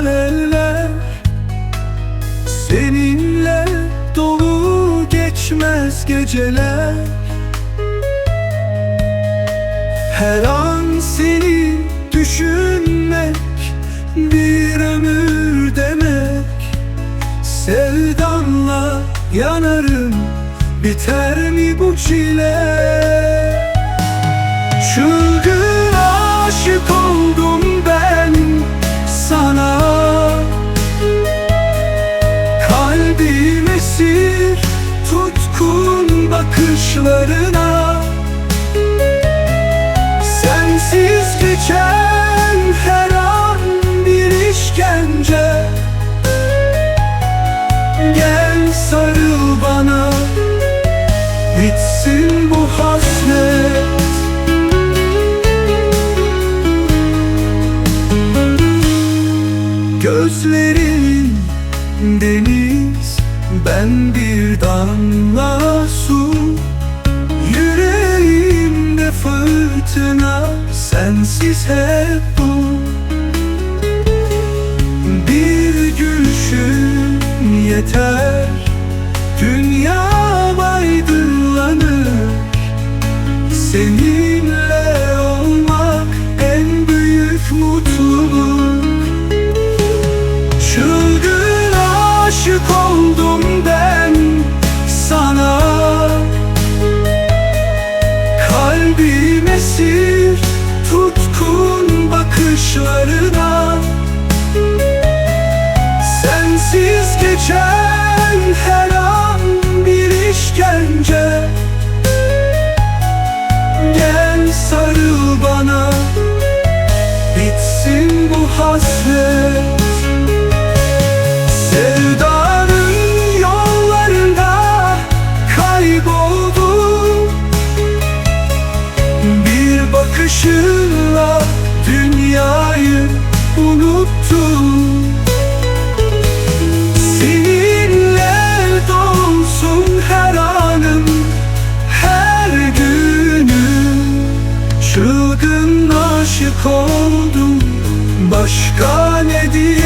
güzel eller Seninle dolu geçmez geceler. Her an seni düşünmek bir ömür demek. Sevdanla yanarım biter mi bu çile? Çılgın bakışlarına. Sensiz geçen her an bir işkence. Gel sarıl bana bitsin bu hasret. Gözlerin deniz Ben bir damla su fırtına Sensiz hep bu. Bir gülüşün yeter Dünya aydınlanır Seninle Kalbim esir tutkun bakışlarına. Sensiz geçen her an bir işkence bakışınla dünyayı unuttum Seninle dolsun her anım, her günüm Çılgın aşık oldum, başka ne diyeyim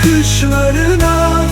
bakışlarına.